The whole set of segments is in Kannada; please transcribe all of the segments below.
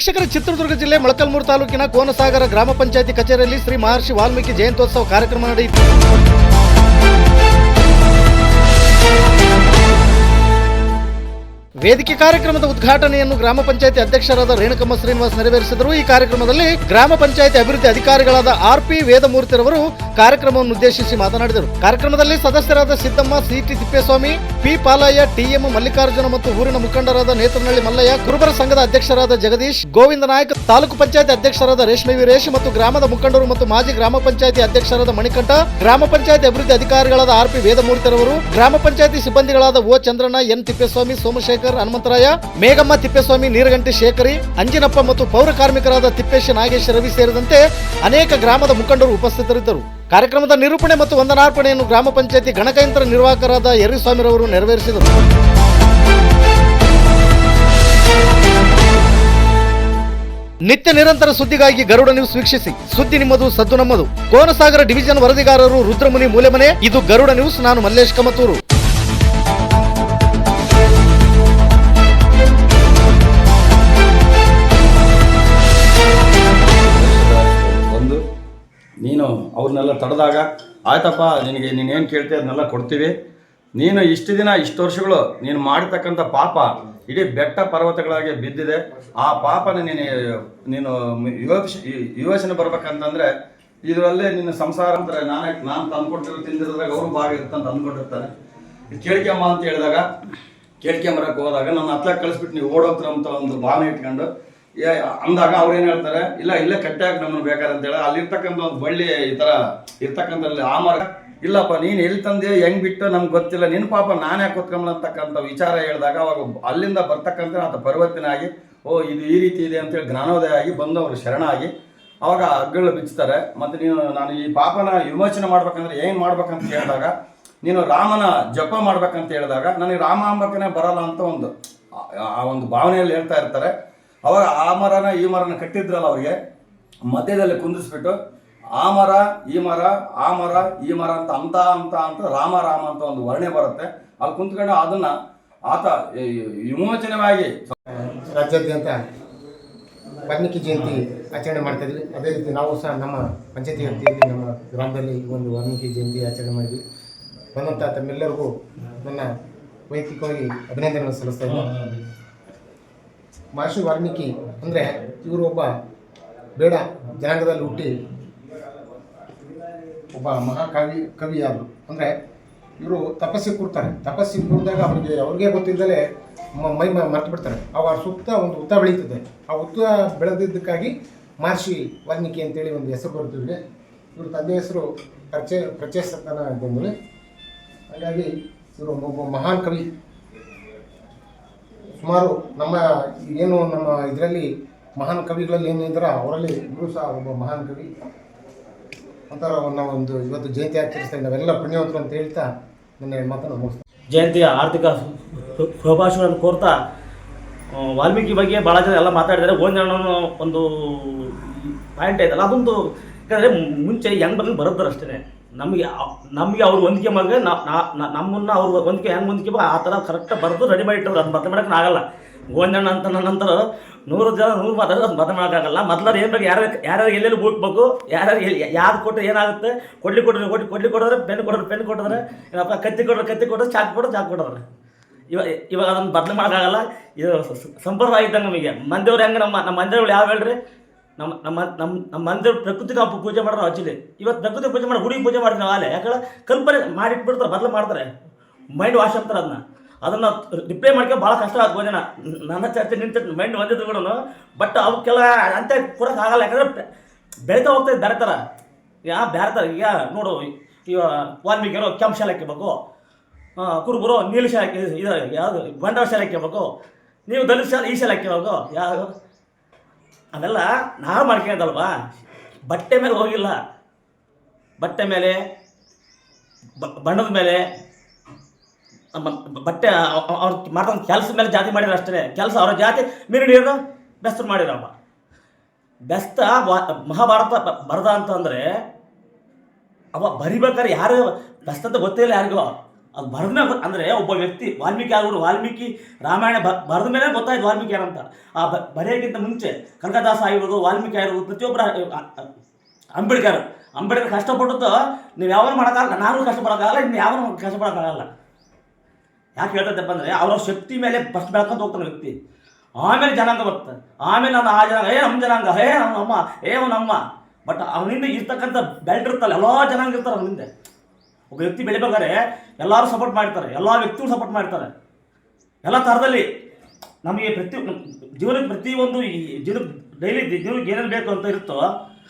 ವೀಕ್ಷಕರ ಚಿತ್ರದುರ್ಗ ಜಿಲ್ಲೆ ಮೊಳಕಲ್ಮೂರು ತಾಲೂಕಿನ ಕೋನಸಾಗರ ಗ್ರಾಮ ಪಂಚಾಯತಿ ಕಚೇರಿಯಲ್ಲಿ ಶ್ರೀ ಮಹರ್ಷಿ ವಾಲ್ಮೀಕಿ ಜಯಂತ್ಯೋತ್ಸವ ಕಾರ್ಯಕ್ರಮ ನಡೆಯಿತು. ವೇದಿಕೆ ಕಾರ್ಯಕ್ರಮದ ಉದ್ಘಾಟನೆಯನ್ನು ಗ್ರಾಮ ಪಂಚಾಯತಿ ಅಧ್ಯಕ್ಷರಾದ ರೇಣುಕಮ್ಮ ಶ್ರೀನಿವಾಸ್ ನೆರವೇರಿಸಿದರು. ಈ ಕಾರ್ಯಕ್ರಮದಲ್ಲಿ ಗ್ರಾಮ ಪಂಚಾಯತಿ ಅಭಿವೃದ್ಧಿ ಅಧಿಕಾರಿಗಳಾದ ಆರ್ ಪಿ ವೇದಮೂರ್ತಿರವರು ಕಾರ್ಯಕ್ರಮವನ್ನು ಉದ್ದೇಶಿಸಿ ಮಾತನಾಡಿದರು. ಕಾರ್ಯಕ್ರಮದಲ್ಲಿ ಸದಸ್ಯರಾದ Siddamma C T Tippeswamy, P Palaiah T M Mallikarjuna ಮತ್ತು ಊರಿನ ಮುಖಂಡರಾದ ನೇತ್ರನಹಳ್ಳಿ ಮಲ್ಲಯ್ಯ ಕುರುಬರ ಸಂಘದ ಅಧ್ಯಕ್ಷರಾದ ಜಗದೀಶ್, ಗೋವಿಂದ ನಾಯಕ್ ತಾಲೂಕು ಪಂಚಾಯತ್ ಅಧ್ಯಕ್ಷರಾದ ರೇಷ್ಮೆ ವೀರೇಶ್ ಮತ್ತು ಗ್ರಾಮದ ಮುಖಂಡರು ಮತ್ತು ಮಾಜಿ ಗ್ರಾಮ ಪಂಚಾಯತಿ ಅಧ್ಯಕ್ಷರಾದ ಮಣಿಕಂಠ, ಗ್ರಾಮ ಪಂಚಾಯತ್ ಅಭಿವೃದ್ಧಿ ಅಧಿಕಾರಿಗಳಾದ ಆರ್ ಪಿ ವೇದಮೂರ್ತಿರವರು, ಗ್ರಾಮ ಪಂಚಾಯತಿ ಸಿಬ್ಬಂದಿಗಳಾದ ಓ ಚಂದ್ರಣ್ಣ, ಎನ್ ತಿಪ್ಪೇಸ್ವಾಮಿ, ಸೋಮಶೇಖರ್, ಹನುಮಂತರಾಯ, ಮೇಘಮ್ಮ ತಿಪ್ಪೇಸ್ವಾಮಿ, ನೀರಗಂಟಿ ಶೇಖರಿ, ಅಂಜಿನಪ್ಪ ಮತ್ತು ಪೌರ ಕಾರ್ಮಿಕರಾದ ತಿಪ್ಪೇಶ ನಾಗೇಶ್, ರವಿ ಸೇರಿದಂತೆ ಅನೇಕ ಗ್ರಾಮದ ಮುಖಂಡರು ಉಪಸ್ಥಿತರಿದ್ದರು. ಕಾರ್ಯಕ್ರಮದ ನಿರೂಪಣೆ ಮತ್ತು ವಂದನಾರ್ಪಣೆಯನ್ನು ಗ್ರಾಮ ಪಂಚಾಯತಿ ಗಣಕಯಂತ್ರ ನಿರ್ವಾಹಕರಾದ ಯರ್ರಿಸ್ವಾಮಿರವರು ನೆರವೇರಿಸಿದರು. ನಿತ್ಯ ನಿರಂತರ ಸುದ್ದಿಗಾಗಿ ಗರುಡ ನ್ಯೂಸ್ ವೀಕ್ಷಿಸಿ. ಸುದ್ದಿ ನಿಮ್ಮದು, ಸದ್ದು ನಮ್ಮದು. ಕೋನಸಾಗರ ಡಿವಿಷನ್ ವರದಿಗಾರರು ರುದ್ರಮುನಿ ಮೂಲೆಮನೆ, ಇದು ಗರುಡ ನ್ಯೂಸ್, ನಾನು ಮಲ್ಲೇಶ್ ಕಮತೂರು. ಒಂದು, ನೀನು ಅವ್ರನ್ನೆಲ್ಲ ತಡೆದಾಗ, ಆಯ್ತಪ್ಪ, ನಿನಗೆ ನೀನೇನು ಕೇಳ್ತೀಯ, ಅದನ್ನೆಲ್ಲ ಕೊಡ್ತೀವಿ. ನೀನು ಇಷ್ಟು ದಿನ, ಇಷ್ಟು ವರ್ಷಗಳು ನೀನು ಮಾಡಿರ್ತಕ್ಕಂಥ ಪಾಪ ಇಡೀ ಬೆಟ್ಟ ಪರ್ವತಗಳಾಗಿ ಬಿದ್ದಿದೆ. ಆ ಪಾಪನ ನೀನು ನೀನು ಯೋಚ ಯೋಚನೆ ಬರ್ಬೇಕಂತಂದ್ರೆ ಇದರಲ್ಲೇ ನಿನ್ನ ಸಂಸಾರ ಅಂದ್ರೆ ನಾನೇ, ನಾನು ತಂದ್ಕೊಟ್ಟಿರೋ ತಿಂದಿರೋದ್ರಾಗ ಅವರು ಭಾಗ ಇರ್ತಂತ ಅಂದ್ಕೊಂಡಿರ್ತಾನೆ. ಕೇಳ್ಕೊಂಬ ಅಂತ ಹೇಳಿದಾಗ ಕೇಳ್ಕೊಂಬರಕ್ಕೆ ಹೋದಾಗ ನನ್ನ ಹತ್ಲಾಗ ಕಳಿಸ್ಬಿಟ್ಟು ನೀವು ಓಡೋಗ್ತೀರ ಅಂತ ಒಂದು ಭಾವನೆ ಇಟ್ಕೊಂಡು ಅಂದಾಗ ಅವ್ರು ಏನು ಹೇಳ್ತಾರೆ, ಇಲ್ಲ, ಇಲ್ಲೇ ಕಟ್ಟಾಗಿ ನಮ್ಮನ್ನು ಬೇಕಾದ್ರೆ ಅಂತ ಹೇಳಿ, ಅಲ್ಲಿರ್ತಕ್ಕಂಥ ಒಂದು ಬಳ್ಳಿ ಈ ಥರ ಇರ್ತಕ್ಕಂಥ ಆ ಮರ ಇಲ್ಲಪ್ಪ, ನೀನು ಎಲ್ಲಿ ತಂದೆ, ಹೆಂಗ್ ಬಿಟ್ಟು, ನಮ್ಗೆ ಗೊತ್ತಿಲ್ಲ. ನಿನ್ನ ಪಾಪ ನಾನೇ ಕೂತ್ಕೊಂಬಲ್ಲ ಅಂತಕ್ಕಂಥ ವಿಚಾರ ಹೇಳಿದಾಗ ಅವಾಗ ಅಲ್ಲಿಂದ ಬರ್ತಕ್ಕಂಥ ಆತ ಪರಿವರ್ತನೆ ಓ, ಇದು ಈ ರೀತಿ ಇದೆ ಅಂತೇಳಿ ಜ್ಞಾನೋದಯ ಆಗಿ ಬಂದು ಅವರು ಶರಣಾಗಿ. ಅವಾಗ ಹಗ್ಗಳು ಬಿಚ್ಚುತ್ತಾರೆ ಮತ್ತು ನೀನು, ನಾನು ಈ ಪಾಪನ ವಿಮೋಚನೆ ಮಾಡ್ಬೇಕಂದ್ರೆ ಏನು ಮಾಡ್ಬೇಕಂತ ಹೇಳಿದಾಗ ನೀನು ರಾಮನ ಜಪ ಮಾಡ್ಬೇಕಂತ ಹೇಳಿದಾಗ, ನನಗೆ ರಾಮ ಅಂಬಕನೇ ಬರಲ್ಲ ಅಂತ ಒಂದು ಆ ಒಂದು ಭಾವನೆಯಲ್ಲಿ ಹೇಳ್ತಾ ಇರ್ತಾರೆ. ಅವಾಗ ಆ ಮರನ, ಈ ಮರನ ಕಟ್ಟಿದ್ರಲ್ಲ ಅವ್ರಿಗೆ, ಮಧ್ಯದಲ್ಲಿ ಕುಂದಿಸ್ಬಿಟ್ಟು ಆ ಮರ, ಈ ಮರ, ಆ ಮರ, ಈ ಮರ ಅಂತ ಅಂತ ಅಂತ ಅಂತ, ರಾಮ ರಾಮ ಅಂತ ಒಂದು ವರ್ಣೆ ಬರುತ್ತೆ. ಅಲ್ಲಿ ಕುಂತ್ಕೊಂಡು ಅದನ್ನ ಆತ ವಿಮೋಚನವಾಗಿ ರಾಜ್ಯಾದ್ಯಂತ ವಾಲ್ಮೀಕಿ ಜಯಂತಿ ಆಚರಣೆ ಮಾಡ್ತಾ ಇದ್ವಿ. ಅದೇ ರೀತಿ ನಾವು ಸಹ ನಮ್ಮ ಪಂಚಾಯತಿ ವ್ಯಾಪ್ತಿಯಲ್ಲಿ, ನಮ್ಮ ಗ್ರಾಮದಲ್ಲಿ ಒಂದು ವಾಲ್ಮೀಕಿ ಜಯಂತಿ ಆಚರಣೆ ಮಾಡಿದ್ವಿ. ಬಂದಂಥ ತಮ್ಮೆಲ್ಲರಿಗೂ ನನ್ನ ವೈಯಕ್ತಿಕವಾಗಿ ಅಭಿನಂದನೆಗಳನ್ನು ಸಲ್ಲಿಸ್ತಾ ಇದ್ದೀನಿ ಮಹರ್ಷಿ ವಾಲ್ಮೀಕಿ ಅಂದರೆ ಇವರು ಒಬ್ಬ ಬೇಡ ಜನಾಂಗದಲ್ಲಿ ಹುಟ್ಟಿ ಒಬ್ಬ ಮಹಾಕವಿ ಕವಿಯಾದರು. ಅಂದರೆ ಇವರು ತಪಸ್ಸಿಗೆ ಕೂರ್ತಾರೆ. ತಪಸ್ಸಿಗೆ ಕೂರಿದಾಗ ಅವ್ರಿಗೆ ಅವ್ರಿಗೆ ಗೊತ್ತಿದ್ದಲೇ ಮ- ಮರ್ತು ಬಿಡ್ತಾರೆ. ಅವರ ಸುತ್ತ ಒಂದು ಉತ್ತ ಬೆಳೀತದೆ. ಆ ಉತ್ತ ಬೆಳೆದಿದ್ದಕ್ಕಾಗಿ ಮಹರ್ಷಿ ವಾಲ್ಮೀಕಿ ಅಂತೇಳಿ ಒಂದು ಹೆಸರು ಬರ್ತಿದೆ ಇವ್ರ ತಂದೆ ಹೆಸರು ಪ್ರಚೆ ಪ್ರಚೇಸತನ ಅಂತಂದ್ರೆ ಹಾಗಾಗಿ ಇವರು ಒಬ್ಬ ಮಹಾನ್ ಕವಿ. ಸುಮಾರು ನಮ್ಮ ಏನು ನಮ್ಮ ಇದರಲ್ಲಿ ಮಹಾನ್ ಕವಿಗಳಲ್ಲಿ ಏನಿದ್ರೆ ಅವರಲ್ಲಿ ಇವರು ಸಹ ಒಬ್ಬ ಮಹಾನ್ ಕವಿ. ಒಂಥರ ನಾವು ಒಂದು ಇವತ್ತು ಜಯಂತಿ ಆಚರಿಸ್ತಾ. ನಾವೆಲ್ಲ ಪುಣ್ಯವಂತರು ಅಂತ ಹೇಳ್ತಾ ನನ್ನ ಮಾತನ್ನು ಮುಗಿಸ್ತಾ ಜಯಂತಿಯ ಆರ್ಥಿಕ ಶುಭಾಶಯಗಳನ್ನು ಕೋರ್ತಾ ವಾಲ್ಮೀಕಿ ಬಗ್ಗೆ ಭಾಳ ಜನ ಎಲ್ಲ ಮಾತಾಡಿದ್ದಾರೆ. ಗೋಂಜಣ್ಣನ ಒಂದು ಪಾಯಿಂಟ್ ಐತಲ್ಲ ಅದೊಂದು ಯಾಕಂದರೆ ಮುಂಚೆ ಹೆಂಗೆ ಬಂದು ಬರೋದ್ರ ಅಷ್ಟೇ ನಮಗೆ ನಮಗೆ ಅವ್ರು ಹೊಂದಿಕೆ ಮಗ ನಮ್ಮನ್ನು ಅವ್ರು ಹೊಂದಿಕೆ, ಹೆಂಗೆ ಹೊಂದಿಕೆ ಆ ಥರ ಕರೆಕ್ಟಾಗಿ ಬರೆದು ರೆಡಿ ಮಾಡಿಟ್ಟವ್ರು. ಅದು ಮತ್ತೆ ಮಾಡೋಕ್ಕೆ ಆಗಲ್ಲ ಗೋಂಜಣ್ಣ ಅಂತ ನಂತರ ನೂರು ಜನ ನೂರು ಮಾತಾಡಿದ್ರೆ ಮತ ಮಾಡೋಕ್ಕಾಗಲ್ಲ ಏನು ಬೇಕು ಯಾರು ಯಾರ್ಯಾರು ಎಲ್ಲೆಲ್ಲಿ ಹುಡುಕ್ಬೇಕು ಯಾರ್ಯಾರು ಎಲ್ಲಿ ಯಾರು ಕೊಟ್ಟರೆ ಏನಾಗುತ್ತೆ? ಕೊಡ್ಲಿ ಕೊಡ್ರಿ, ಕೊಡ್ಲಿ ಕೊಡ್ಲಿ ಕೊಡಿದ್ರೆ ಪೆನ್ ಕೊಡೋರು ಪೆನ್ ಕೊಡಿದ್ರೆ ಏನಪ್ಪ, ಕತ್ತಿ ಕೊಡ್ರಿ, ಕತ್ತಿ ಕೊಟ್ಟರೆ ಚಾಕ್ ಕೊಡ್ರಿ, ಚಾಕ್ ಕೊಡೋದ್ರೆ ಇವಾಗ ಇವಾಗ ಅದನ್ನು ಬದಲು ಮಾಡೋಕ್ಕಾಗಲ್ಲ. ಇದು ಸಂಪ್ರದಾಯ ಇದ್ದಂಗೆ ನಮಗೆ. ಮಂದಿಯವ್ರು ಹೆಂಗೆ ನಮ್ಮ ನಮ್ಮ ಮಂದಿರಗಳು ಯಾವ ಹೇಳ್ರಿ? ನಮ್ಮ ನಮ್ಮ ನಮ್ಮ ನಮ್ಮ ಮಂದಿರ ಪ್ರಕೃತಿ ನಾವು ಪೂಜೆ ಮಾಡೋರು ಆಕ್ಚುಲಿ ಇವತ್ತು ಪ್ರಕೃತಿ ಪೂಜೆ ಮಾಡಿ ಹುಡುಗಿ ಪೂಜೆ ಮಾಡ್ತೀವಿ ನಾವು ಅಲ್ಲೇ ಯಾಕಂದ್ರೆ ಕಲ್ಪನೆ ಮಾಡಿಟ್ಬಿಡ್ತಾರೆ, ಬದಲು ಮಾಡ್ತಾರೆ. ಮೈಂಡ್ ವಾಶ್ ಅಂತಾರೆ ಅದನ್ನ. ಅದನ್ನು ರಿಪ್ಲೈ ಮಾಡ್ಕೊಂಡು ಭಾಳ ಕಷ್ಟ ಆಗ್ಬೋದು ಜನ ನನ್ನ ಚರ್ಚೆ ನಿಂತ ಮೈಂಡ್ ಒಂದಿದ್ದು ಕೂಡ ಬಟ್ ಅವಕ್ಕೆಲ್ಲ ಅಂತ ಕೊಡೋಕೆ ಆಗಲ್ಲ. ಯಾಕಂದ್ರೆ ಬೆಳೀತಾ ಹೋಗ್ತಾ ಬೇರೆ ಥರ ಯಾ ಬೇರೆ ಥರ ಈಗ ನೋಡು ಈಗ ವಾಲ್ಮೀಕಿಯರು ಕೆಂಪು ಶಾಲೆ ಹಾಕಿಬೇಕು ಕುರುಬರು ನೀಲಿ ಶಾಲೆ ಇದು ಯಾವುದು? ಬಂಡವಾಳ ಶಾಲೆ ಹಾಕ್ಕೋಬೇಕು ನೀವು ದಲಿತ ಶಾಲೆ, ಈ ಶಾಲೆ ಹಾಕ್ಕೋಬೇಕು ಯಾವುದು ಅದೆಲ್ಲ ನಾವು ಮಾಡ್ಕೊಂಡಲ್ವಾ ಬಟ್ಟೆ ಮೇಲೆ ಹೋಗಿಲ್ಲ. ಬಟ್ಟೆ ಮೇಲೆ ಬಣ್ಣದ ಮೇಲೆ ಬಟ್ಟೆ ಅವ್ರು ಮಾಡ್ತಾ ಕೆಲಸ ಮೇಲೆ ಜಾತಿ ಮಾಡಿರೋ ಅಷ್ಟೇ. ಕೆಲಸ ಅವ್ರ ಜಾತಿ ಮೀರಿಡಿಯೋದು ಬೆಸ್ತರು ಮಾಡಿರಪ್ಪ ಬೆಸ್ತ ಮಹಾಭಾರತ ಬರದ ಅಂತಂದರೆ ಅವ ಬರಿಬೇಕಾದ್ರೆ ಯಾರು ಬೆಸ್ತ ಅಂತ ಗೊತ್ತೇ ಇಲ್ಲ ಯಾರಿಗೂ. ಅದು ಬರೆದ ಅಂದರೆ ಒಬ್ಬ ವ್ಯಕ್ತಿ ವಾಲ್ಮೀಕಿ ಆಗ್ಬಿಟ್ಟು ವಾಲ್ಮೀಕಿ ರಾಮಾಯಣ ಬರೆದ ಮೇಲೆ ಗೊತ್ತಾಯ್ತು ವಾಲ್ಮೀಕಿ ಯಾರಂತ. ಆ ಬರೆಯೋಕ್ಕಿಂತ ಮುಂಚೆ ಕನಕದಾಸ ಆಗಿರ್ಬೋದು, ವಾಲ್ಮೀಕಿ ಆಗಿರ್ಬೋದು, ಪ್ರತಿಯೊಬ್ಬರ ಅಂಬೇಡ್ಕರ್ ಅಂಬೇಡ್ಕರ್ ಕಷ್ಟಪಟ್ಟದ್ದು ನೀವು ಯಾವಾಗ ಮಾಡೋಕ್ಕಾಗಲ್ಲ, ನಾನು ಕಷ್ಟಪಡೋಕ್ಕಾಗಲ್ಲ, ಇನ್ನು ಯಾವಾಗ ಕಷ್ಟಪಡೋಕ್ಕಾಗಲ್ಲ. ಯಾಕೆ ಹೇಳ್ತದಪ್ಪ ಅಂದರೆ ಅವರ ಶಕ್ತಿ ಮೇಲೆ ಫಸ್ಟ್ ಬೆಳ್ಕೊಂತ ಹೋಗ್ತಾನೆ ವ್ಯಕ್ತಿ. ಆಮೇಲೆ ಜನಾಂಗ ಬರ್ತದೆ ಆಮೇಲೆ ನಾನು ಆ ಜನಾಂಗ, ಏ, ನಮ್ಮ ಜನಾಂಗ ಹೇ ನಮ್ಮ ಏ ಅವನಮ್ಮ ಬಟ್ ಅವನಿಂದ ಇರ್ತಕ್ಕಂಥ ಬೆಲ್ಟ್ ಇರ್ತಲ್ಲ ಎಲ್ಲ ಜನಾಂಗ ಇರ್ತಾರೆ ಅವನಿಂದ ಒಬ್ಬ ವ್ಯಕ್ತಿ ಬೆಳಿಬೇಕಾದ್ರೆ ಎಲ್ಲರೂ ಸಪೋರ್ಟ್ ಮಾಡ್ತಾರೆ, ಎಲ್ಲ ವ್ಯಕ್ತಿಗಳು ಸಪೋರ್ಟ್ ಮಾಡ್ತಾರೆ. ಎಲ್ಲ ಥರದಲ್ಲಿ ನಮಗೆ ಪ್ರತಿ ಜೀವನಕ್ಕೆ ಪ್ರತಿಯೊಂದು ಈ ಜೀವನ ಡೈಲಿ ಜೀವನಕ್ಕೆ ಏನೇನು ಬೇಕು ಅಂತ ಇರುತ್ತೋ,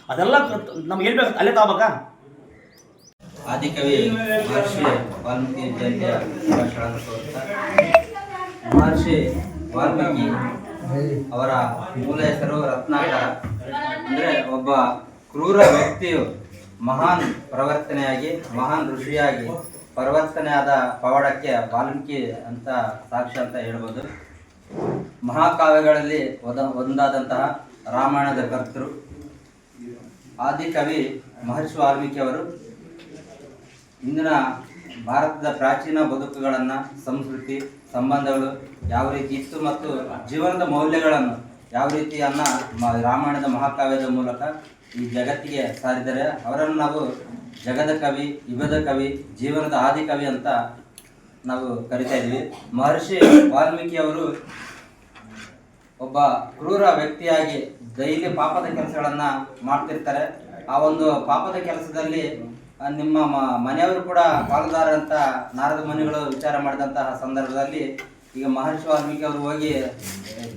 ಅದೆಲ್ಲ ನಮ್ಗೆ ಏನು ಬೇಕು, ಅಲ್ಲೇ ತಗೋಬೇಕಾ ಆದಿಕವಿ ಮಹರ್ಷಿ ವಾಲ್ಮೀಕಿ ಜಯಂತಿಯ ಮಹರ್ಷಿ ವಾಲ್ಮೀಕಿ ಅವರ ಮೂಲ ಹೆಸರು ರತ್ನಾಕರ. ಅಂದರೆ ಒಬ್ಬ ಕ್ರೂರ ವ್ಯಕ್ತಿಯು ಮಹಾನ್ ಪ್ರವರ್ತನೆಯಾಗಿ, ಮಹಾನ್ ಋಷಿಯಾಗಿ, ಪರಿವರ್ತನೆಯಾದ ಪವಾಡಕ್ಕೆ ವಾಲ್ಮೀಕಿ ಅಂತ ಸಾಕ್ಷಿ ಅಂತ ಹೇಳ್ಬೋದು. ಮಹಾಕಾವ್ಯಗಳಲ್ಲಿ ಒದ, ಒಂದಾದಂತಹ ರಾಮಾಯಣದ ಕರ್ತೃ. ಆದಿಕವಿ ಮಹರ್ಷಿ ವಾಲ್ಮೀಕಿ ಅವರು ಇಂದಿನ ಭಾರತದ ಪ್ರಾಚೀನ ಬದುಕುಗಳನ್ನು, ಸಂಸ್ಕೃತಿ, ಸಂಬಂಧಗಳು ಯಾವ ರೀತಿ ಇತ್ತು ಮತ್ತು ಜೀವನದ ಮೌಲ್ಯಗಳನ್ನು ಯಾವ ರೀತಿಯನ್ನು ರಾಮಾಯಣದ ಮಹಾಕಾವ್ಯದ ಮೂಲಕ ಈ ಜಗತ್ತಿಗೆ ಸಾರಿದರೆ ಅವರನ್ನು ನಾವು ಜಗದ ಕವಿ, ಯುಗದ ಕವಿ, ಜೀವನದ ಆದಿ ಕವಿ ಅಂತ ನಾವು ಕರಿತಾ ಇದ್ವಿ. ಮಹರ್ಷಿ ವಾಲ್ಮೀಕಿ ಅವರು ಒಬ್ಬ ಕ್ರೂರ ವ್ಯಕ್ತಿಯಾಗಿ ಡೈಲಿ ಪಾಪದ ಕೆಲಸಗಳನ್ನು ಮಾಡ್ತಿರ್ತಾರೆ. ಆ ಒಂದು ಪಾಪದ ಕೆಲಸದಲ್ಲಿ ನಿಮ್ಮ ಮನೆಯವರು ಕೂಡ ಪಾಲುದಾರ ಅಂತ ನಾರದ ಮನೆಗಳು ವಿಚಾರ ಮಾಡಿದಂತಹ ಸಂದರ್ಭದಲ್ಲಿ ಈಗ ಮಹರ್ಷಿ ವಾಲ್ಮೀಕಿ ಅವರು ಹೋಗಿ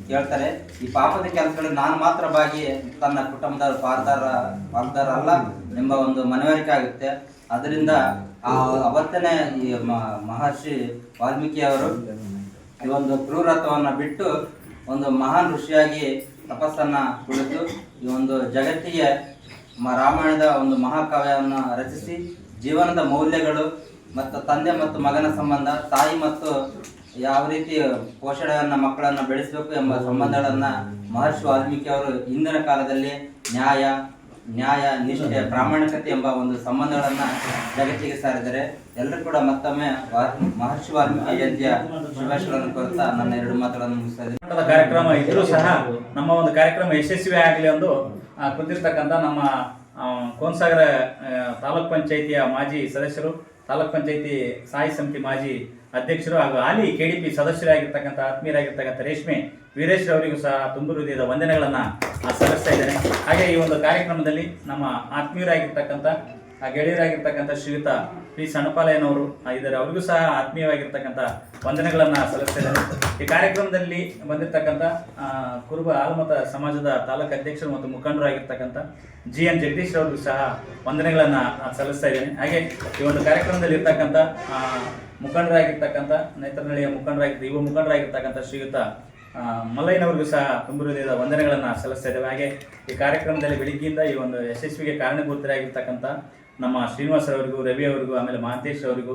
ಕೇಳ್ತಾರೆ, ಈ ಪಾಪದ ಕೆಲಸಗಳು ನಾನು ಮಾತ್ರ ಬಾಗಿ ತನ್ನ ಕುಟುಂಬದ ಪಾಲುದಾರ, ಪಾಲ್ದಾರ ಅಲ್ಲ ಎಂಬ ಒಂದು ಮನವರಿಕೆ ಆಗುತ್ತೆ. ಅದರಿಂದ ಆ, ಅವತ್ತನೇ ಈ ಮಹರ್ಷಿ ವಾಲ್ಮೀಕಿ ಅವರು ಈ ಒಂದು ಕ್ರೂರತ್ವವನ್ನು ಬಿಟ್ಟು ಒಂದು ಮಹಾನ್ ಋಷಿಯಾಗಿ ತಪಸ್ಸನ್ನ ಕುಳಿತು ಈ ಒಂದು ಜಗತ್ತಿಗೆ ರಾಮಾಯಣದ ಒಂದು ಮಹಾಕಾವ್ಯವನ್ನು ರಚಿಸಿ ಜೀವನದ ಮೌಲ್ಯಗಳು ಮತ್ತು ತಂದೆ ಮತ್ತು ಮಗನ ಸಂಬಂಧ, ತಾಯಿ ಮತ್ತು ಯಾವ ರೀತಿ ಪೋಷಣೆಯನ್ನು ಮಕ್ಕಳನ್ನು ಬೆಳೆಸಬೇಕು ಎಂಬ ಸಂಬಂಧಗಳನ್ನು ಮಹರ್ಷಿ ವಾಲ್ಮೀಕಿ ಅವರು ಇಂದಿನ ಕಾಲದಲ್ಲಿ ನ್ಯಾಯ ನ್ಯಾಯ ನಿಷ್ಠೆ ಪ್ರಾಮಾಣಿಕತೆ ಎಂಬ ಒಂದು ಸಂಬಂಧಗಳನ್ನ ಜಗತ್ತಿಗೆ ಸಾರಿದರೆ ಎಲ್ಲರೂ ಕೂಡ ಮತ್ತೊಮ್ಮೆ ಮಹರ್ಷಿ ವಾಲ್ಮೀಕಿ ಜಯಂತಿಯ ಶುಭಾಶಯಗಳನ್ನು ಕೋರ್ತಾ ನನ್ನ ಎರಡು ಮಾತುಗಳನ್ನು ಮುಗಿಸ್ತಾ ಇದ್ದೀನಿ. ಕಾರ್ಯಕ್ರಮ ಇದ್ರೂ ಸಹ ನಮ್ಮ ಒಂದು ಕಾರ್ಯಕ್ರಮ ಯಶಸ್ವಿ ಆಗಲಿ ಎಂದು ಕುಂತಿರ್ತಕ್ಕಂಥ ನಮ್ಮ ಕೋನ್ಸಾಗರ ತಾಲೂಕ್ ಪಂಚಾಯಿತಿಯ ಮಾಜಿ ಸದಸ್ಯರು ತಾಲೂಕ್ ಪಂಚಾಯಿತಿ ಸಾಯಿ ಸಮಿತಿ ಮಾಜಿ ಅಧ್ಯಕ್ಷರು ಹಾಗೂ ಹಾಲಿ ಕೆಡಿಪಿ ಡಿ ಪಿ ಸದಸ್ಯರಾಗಿರ್ತಕ್ಕಂಥ ಆತ್ಮೀಯರಾಗಿರ್ತಕ್ಕಂಥ ರೇಷ್ಮೆ ವೀರೇಶ್ ಅವರಿಗೂ ಸಹ ತುಂಬ ಹೃದಯದ ವಂದನೆಗಳನ್ನು ಸಲ್ಲಿಸ್ತಾ ಇದ್ದೇನೆ. ಹಾಗೆ ಈ ಒಂದು ಕಾರ್ಯಕ್ರಮದಲ್ಲಿ ನಮ್ಮ ಆತ್ಮೀಯರಾಗಿರ್ತಕ್ಕಂಥ, ಆ ಗೆಳೆಯರಾಗಿರ್ತಕ್ಕಂಥ ಶ್ರೀಯುತ ಪಿ ಸಣ್ಣಪಾಲಯ್ಯನವರು ಇದ್ದಾರೆ. ಅವರಿಗೂ ಸಹ ಆತ್ಮೀಯವಾಗಿರ್ತಕ್ಕಂಥ ವಂದನೆಗಳನ್ನು ಸಲ್ಲಿಸ್ತಿದ್ದಾರೆ ಈ ಕಾರ್ಯಕ್ರಮದಲ್ಲಿ ಬಂದಿರತಕ್ಕಂಥ ಕುರುಬ ಆಲ್ಮತ ಸಮಾಜದ ತಾಲೂಕು ಅಧ್ಯಕ್ಷರು ಮತ್ತು ಮುಖಂಡರಾಗಿರ್ತಕ್ಕಂಥ ಜಿ ಎನ್ ಜಗದೀಶ್ ಅವರಿಗೂ ಸಹ ವಂದನೆಗಳನ್ನು ಸಲ್ಲಿಸ್ತಾ ಇದ್ದೇನೆ. ಹಾಗೆ ಈ ಒಂದು ಕಾರ್ಯಕ್ರಮದಲ್ಲಿ ಇರ್ತಕ್ಕಂಥ ಮುಖಂಡರಾಗಿರ್ತಕ್ಕಂಥ, ನೇತ್ರನಹಳ್ಳಿಯ ಮುಖಂಡರಾಗಿರ್ತ ಯುವ ಮುಖಂಡರಾಗಿರ್ತಕ್ಕಂಥ ಶ್ರೀಯುತ ಮಲ್ಲಯ್ಯನವರಿಗೂ ಸಹ ತುಂಬ ವಂದನೆಗಳನ್ನು ಸಲ್ಲಿಸ್ತಾ ಇದ್ದೇವೆ. ಹಾಗೆ ಈ ಕಾರ್ಯಕ್ರಮದಲ್ಲಿ ಬೆಳಿಗ್ಗೆಯಿಂದ ಈ ಒಂದು ಯಶಸ್ವಿಗೆ ಕಾರಣಭೂತರಾಗಿರ್ತಕ್ಕಂಥ ನಮ್ಮ ಶ್ರೀನಿವಾಸ್ ಅವರಿಗೂ ರವಿ ಅವರಿಗೂ, ಆಮೇಲೆ ಮಹಂತೇಶ್ ಅವರಿಗೂ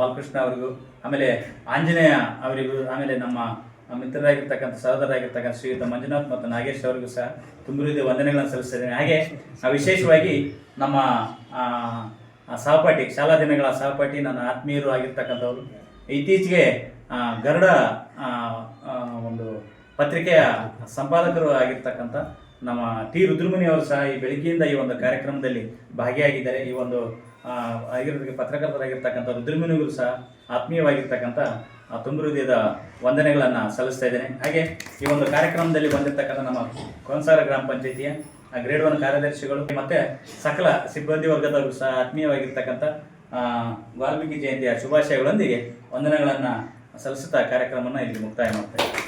ಬಾಲಕೃಷ್ಣ ಅವರಿಗೂ, ಆಮೇಲೆ ಆಂಜನೇಯ ಅವರಿಗೂ, ಆಮೇಲೆ ನಮ್ಮ ಮಿತ್ರರಾಗಿರ್ತಕ್ಕಂಥ ಸಹೋದರರಾಗಿರ್ತಕ್ಕಂಥ ಶ್ರೀಯುತ ಮಂಜುನಾಥ್ ಮತ್ತು ನಾಗೇಶ್ ಅವರಿಗೂ ಸಹ ತುಂಬ ವಂದನೆಗಳನ್ನು ಸಲ್ಲಿಸ್ತಾ ಇದ್ದೇನೆ. ಹಾಗೆ ವಿಶೇಷವಾಗಿ ನಮ್ಮ ಸಹಪಾಠಿ, ಶಾಲಾ ದಿನಗಳ ಸಹಪಾಠಿ, ನನ್ನ ಆತ್ಮೀಯರು ಆಗಿರ್ತಕ್ಕಂಥವ್ರು. ಇತ್ತೀಚೆಗೆ ಗರುಡ ಒಂದು ಪತ್ರಿಕೆಯ ಸಂಪಾದಕರು ಆಗಿರ್ತಕ್ಕಂಥ ನಮ್ಮ ಟಿ ರುದ್ರಮುನಿ ಅವರು ಸಹ ಈ ಬೆಳಿಗ್ಗೆಯಿಂದ ಈ ಒಂದು ಕಾರ್ಯಕ್ರಮದಲ್ಲಿ ಭಾಗಿಯಾಗಿದ್ದಾರೆ. ಈ ಒಂದು ಆಗಿರೋದಕ್ಕೆ ಪತ್ರಕರ್ತರಾಗಿರ್ತಕ್ಕಂಥ ರುದ್ರಮುನಿಗಳು ಸಹ ಆತ್ಮೀಯವಾಗಿರ್ತಕ್ಕಂಥ ತುಂಬ ಹೃದಯದ ವಂದನೆಗಳನ್ನು ಸಲ್ಲಿಸ್ತಾ ಇದ್ದೇನೆ. ಹಾಗೆ ಈ ಒಂದು ಕಾರ್ಯಕ್ರಮದಲ್ಲಿ ಬಂದಿರತಕ್ಕಂಥ ನಮ್ಮ ಕೋನ್ಸಾರ ಗ್ರಾಮ ಪಂಚಾಯಿತಿಯ ಗ್ರೇಡ್ ಒನ್ ಕಾರ್ಯದರ್ಶಿಗಳು ಮತ್ತು ಸಕಲ ಸಿಬ್ಬಂದಿ ವರ್ಗದವರು ಸಹ ಆತ್ಮೀಯವಾಗಿರ್ತಕ್ಕಂಥ ವಾಲ್ಮೀಕಿ ಜಯಂತಿಯ ಶುಭಾಶಯಗಳೊಂದಿಗೆ ವಂದನೆಗಳನ್ನು ಸಲ್ಲಿಸುತ್ತಾ ಕಾರ್ಯಕ್ರಮವನ್ನು ಇಲ್ಲಿ ಮುಕ್ತಾಯ ಮಾಡ್ತಾ ಇದ್ದೇನೆ